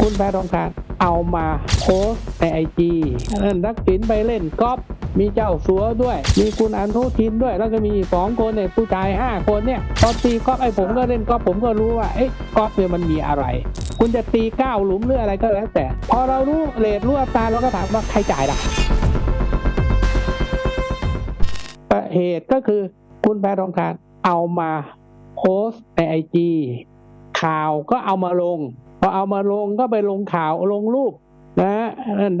คุณแพทองทานเอามาโพสในไอจีนักศิลป์ไปเล่นกอล์ฟมีเจ้าสัวด้วย มีคุณอันทุทินด้วย แล้วก็มีสองคนเนี่ยผู้ชายห้าคนเนี่ยตอนตีกอล์ฟไอ้ผมก็เล่นกอล์ฟผมก็รู้ว่าเอ้ยกอล์ฟเนี่ยมันมีอะไร คุณจะตีเก้าหลุมหรืออะไรก็แล้วแต่ พอเรารู้เลทรู้อัตราเราก็ถามว่าใครจ่ายล่ะเหตุก็คือคุณแพทองทานเอามาโพสในไอจีข่าวก็เอามาลง พอเอามาลงก็ไปลงข่าวลงรูปนะฮะ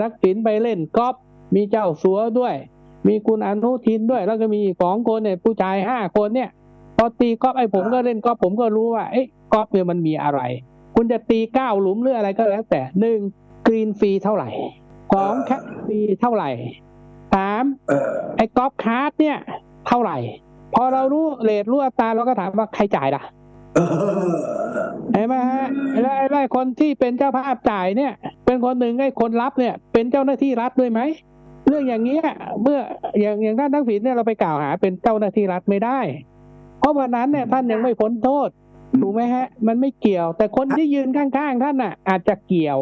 นักศิลป์ไปเล่นกอล์ฟมีเจ้าสัวด้วย มีคุณอนุทินด้วย แล้วก็มีอีกสองคนเนี่ยผู้ชายห้าคนเนี่ย พอตีกอล์ฟไอ้ผมก็เล่นกอล์ฟผมก็รู้ว่าเอ้ยกอล์ฟเนี่ยมันมีอะไร คุณจะตีเก้าหลุมหรืออะไรก็แล้ว แต่หนึ่งกรีนฟรีเท่าไหร่สองแคปฟรีเท่าไหร่สามเออไอ้กอล์ฟคาร์ดเนี่ย เท่าไหร่ พอเรารู้เลทรู้อัตราเราก็ถามว่าใครจ่ายล่ะเออเห็นไหมฮะแล้ว ไอ้แล้วไอ้คนที่เป็นเจ้าภาพจ่ายเนี่ย เป็นคนหนึ่งไอ้คนรับเนี่ย เป็นเจ้าหน้าที่รัฐด้วยไหมเรื่องอย่างเงี้ยเมื่ออย่างอย่างท่านทั้งผิดเนี่ยเราไปกล่าวหาเป็นเจ้าหน้าที่รัฐไม่ได้ เพราะวันนั้นเนี่ยท่านยังไม่พ้นโทษถูกไหมฮะ มันไม่เกี่ยว แต่คนที่ยืนข้างๆท่านน่ะ อาจจะเกี่ยว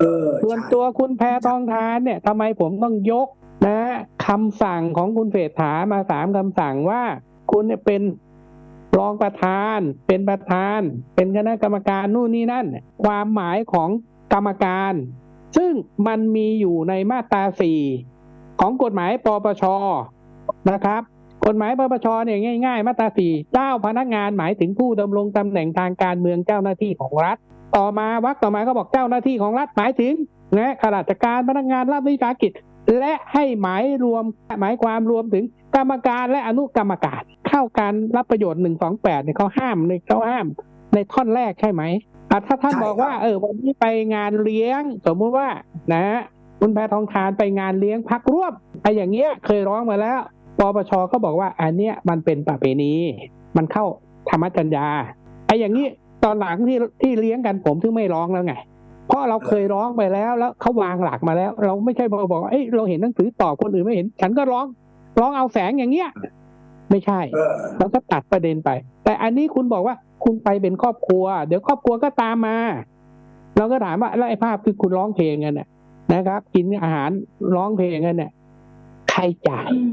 เออส่วนตัวคุณแพทองทานเนี่ยทำไมผมต้องยกนะคำสั่งของคุณเศรษฐามาสามคำสั่งว่า คุณเนี่ยเป็น รองประธานเป็นประธาน เป็นคณะกรรมการนู่นนี่นั่น ความหมายของกรรมการ ซึ่งมันมีอยู่ในมาตราสี่ของกฎหมายปปชนะครับ กฎหมายปปชเนี่ยง่ายๆ มาตราสี่เจ้าพนักงานหมายถึงผู้ดำรงตำแหน่งทางการเมืองเจ้าหน้าที่ของรัฐ ต่อมาวรรคต่อมาก็บอกเจ้าหน้าที่ของรัฐหมายถึงนะข้าราชการพนักงานรัฐวิสาหกิจ และให้หมายรวมหมายความรวมถึงกรรมการและอนุกรรมการ เข้าการรับประโยชน์หนึ่งสองแปดเนี่ยเขาห้ามในเขาห้าม ในท่อนแรกใช่ไหมอะถ้าท่านบอกว่า เออ วันนี้ไปงานเลี้ยง สมมุติว่านะฮะคุณแพทองทานไปงานเลี้ยงพักร่วมไอ้อย่างเงี้ยเคยร้องมาแล้วปปชก็บอกว่าอันเนี้ยมันเป็นประเพณี มันเข้าธรรมจัญญาไอ้อย่างนี้ตอนหลังที่ที่เลี้ยงกันผมถึงไม่ร้องแล้วไง เพราะเราเคยร้องไปแล้วแล้วเขาวางหลักมาแล้ว เราไม่ใช่บอกบอกว่าเอ้ยเราเห็นหนังสือตอบคนอื่นไม่เห็น ฉันก็ร้องร้องเอาแสงอย่างเงี้ย ไม่ใช่เออเราก็ตัดประเด็นไป แต่อันนี้คุณบอกว่าคุณไปเป็นครอบครัว เดี๋ยวครอบครัวก็ตามมา เราก็ถามว่าแล้วไอ้ภาพที่คุณร้องเพลงกันน่ะนะครับ กินอาหารร้องเพลงกันเนี่ยใครจ่ายอืม